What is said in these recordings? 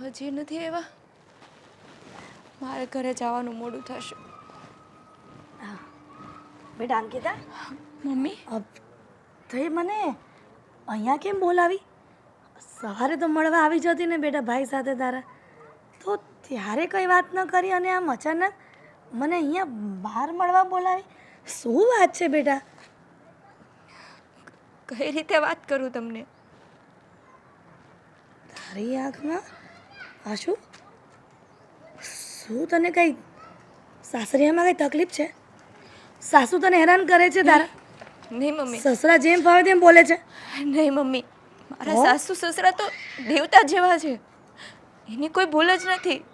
હજી નથી એવા મારે ઘરે જવાનું મોડું થશે. બેટા અંકિતા? મમ્મી? થઈ મને અહીંયા કેમ બોલાવી? સવારે તો મળવા આવી જતી ને બેટા ભાઈ સાથે તારા. તો ત્યારે કંઈ વાત ન કરી અને આમ અચાનક મને અહીંયા બહાર મળવા બોલાવી? શું વાત છે બેટા? કઈ રીતે વાત કરું તમને? તારી આંખમાં આશુ શું તને કંઈ સાસરિયામાં કંઈ તકલીફ છે? સાસુ તને હેરાન કરે છે તારા? નહીં મમ્મી. સસરા જેમ ફાવે તેમ બોલે છે. નહીં મમ્મી. મારા સાસુ સસરા તો દેવતા જેવા છે. એની કોઈ ભૂલ જ નથી.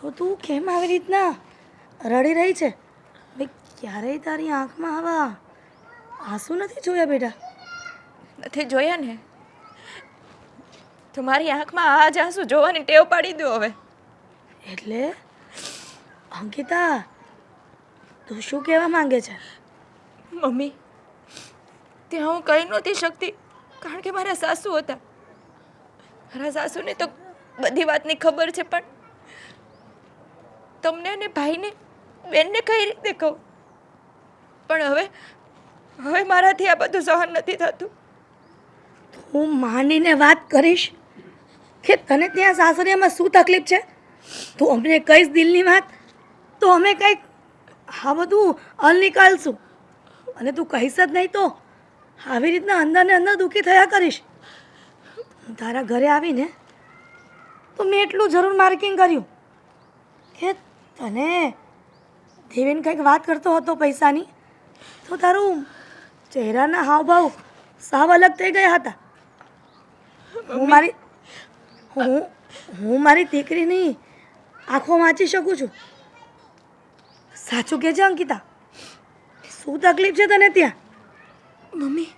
તો તું કેમ આવી રીતના રડી રહી છે? ભાઈ ક્યારેય તારી આંખમાં આવા આંસુ નથી જોયા બેટા? નથી જોયા ને? તમારી આંખમાં આ જ આંસુ જોવાની ટેવ પાડી દો હવે. એટલે? અંકિતા તું શું કહેવા માંગે છે? મમ્મી ત્યાં હું કહી નહોતી શકતી કારણ કે મારા સાસુ હતા. મારા સાસુને તો બધી વાતની ખબર છે પણ તમને અને ભાઈને બેનને કઈ રીતે કહું? પણ હવે હવે મારાથી આ બધું સહન નથી થતું. હું માનીને વાત કરીશ? કે તને ત્યાં સાસરિયામાં શું તકલીફ છે? તું અમને કહીશ દિલની વાત તો અમે કંઈક હા બધું હલ નીકાળશું. અને તું કહીશ જ નહીં તો આવી રીતના અંદર ને અંદર દુઃખી થયા કરીશ. હું તારા ઘરે આવીને તો મેં એટલું જરૂર માર્કિંગ કર્યું કે તને દેવેન કંઈક વાત કરતો હતો પૈસાની તો તારું ચહેરાના હાવભાવ સાવ અલગ થઈ ગયા હતા. હું મારી હું હું મારી દીકરીની આંખો વાંચી શકું છું? સાચું કહેજે અંકિતા. શું તકલીફ છે તને ત્યાં? મમ્મી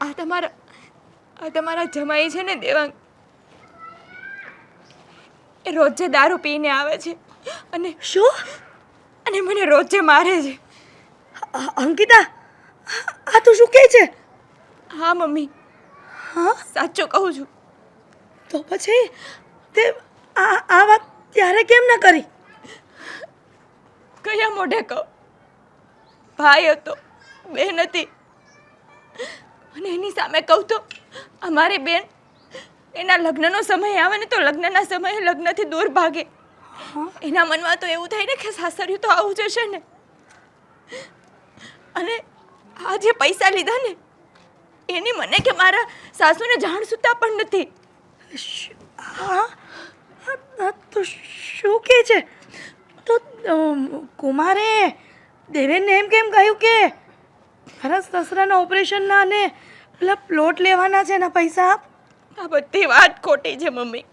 આ તમારા આ તમારા જમાઈ છે ને દેવાંગ. એ રોજે દારૂ પીને આવે છે અને શું? અને મને રોજે મારે છે. અંકિતા આ તું શું કહે છે? હા મમ્મી. હા? સાચું કહું છું. તો પછી તે આ આ વાત ત્યારે કેમ ન કરી? કયા મોઢે કહો? ભાઈ હતો બેન હતી. અને એની સામે કહું તો અમારી બેન એના લગ્નનો સમય આવે ને તો લગ્નના સમયે લગ્નથી દૂર ભાગે. એના મનમાં તો એવું થાય ને કે સાસરિયું તો આવું જશે ને. અને આ જે પૈસા લીધા ને એની મને કે મારા સાસુને જાણ સુતા પણ નથી. હા તો શું કહે છે? તો કુમારે દેવેનને એમ કેમ કહ્યું કે મારા સસરાના ઓપરેશનના અને પેલા પ્લોટ લેવાના છે એના પૈસા આપ? આ બધી વાત ખોટી છે મમ્મી.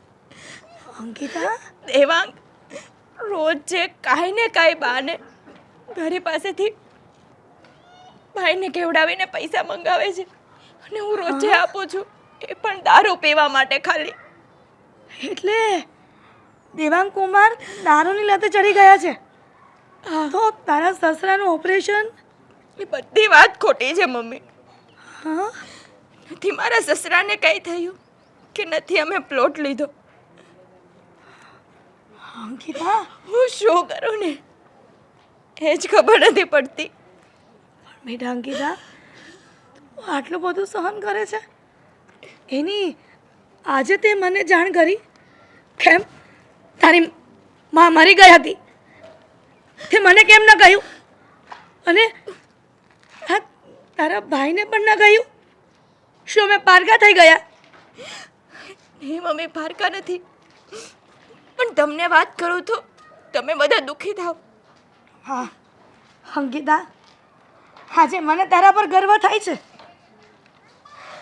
અંકિતા? દેવાંગ રોજ જે કાંઈ ને કાંઈ બાને ઘરે પાસેથી ભાઈને કેવડાવીને પૈસા મંગાવે છે. અને હું રોજે આપું છું. એ પણ દારૂ પીવા માટે ખાલી. એટલે દેવાંગ કુમાર દારૂની લતે ચડી ગયા છે. તો તારા સસરાનું ઓપરેશન? એ બધી વાત ખોટી છે મમ્મી. હા? નથી મારા સસરાને કંઈ થયું કે નથી અમે પ્લોટ લીધો? અંકિતા? હું શું કરું ને? એ જ ખબર નથી પડતી. બેટા અંકિતા આટલું બધું સહન કરે છે? એની આજે તે મને જાણ કરી કેમ તારી માં મરી ગઈ હતી. તે મને કેમ ન કહ્યું? અને આ તારા ભાઈને પણ ન કહ્યું? શું અમે પારકા થઈ ગયા? નહીં મમ્મી પારકા નથી. પણ તમને વાત કરું તો તમે બધા દુઃખી થાવ. હા અંકિતા આજે મને તારા પર ગર્વ થાય છે.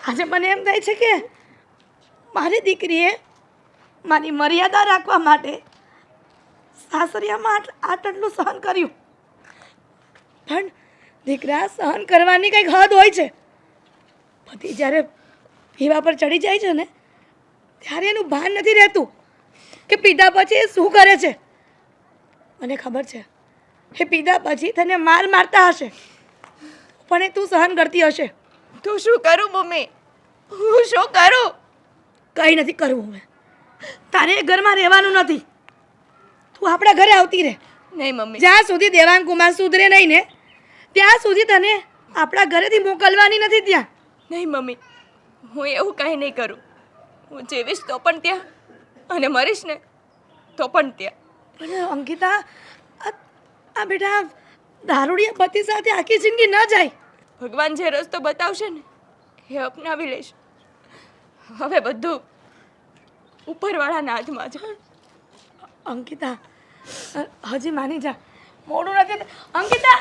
આજે મને એમ થાય છે કે મારી દીકરીએ મારી મર્યાદા રાખવા માટે સાસરિયામાં આટ- આટલું સહન કર્યું. પણ દીકરા સહન કરવાની કંઈક હદ હોય છે. પતિ જ્યારે પીવા પર ચડી જાય છે ને, ત્યારે એનું ભાન નથી રહેતું કે પીધા પછી એ શું કરે છે. મને ખબર છે એ પીધા પછી તને માર મારતા હશે. પણ એ તું સહન કરતી હશે. તું શું કરું મમ્મી? હું શું કરું? કંઈ નથી કરવું હવે. તારે એ ઘરમાં રહેવાનું નથી. તું આપણા ઘરે આવતી રહે. નહીં મમ્મી. જ્યાં સુધી દેવાંગ કુમાર સુધરે નહીં ને ત્યાં સુધી તને આપણા ઘરેથી મોકલવાની નથી ત્યાં. નહીં મમ્મી. હું એવું કાંઈ નહીં કરું. હું જીવીશ તો પણ ત્યાં અને મરીશ ને તો પણ ત્યાં. પણ અંકિતા આ આ બેટા દારૂડિયા પતિ સાથે આખી જિંદગી ન જાય. ભગવાન જે રસ્તો બતાવશે ને એ અપનાવી લઈશ. હવે બધું ઉપરવાળાના હાથમાં છે. અંકિતા હજી માની જા. મોડું નથી અંકિતા!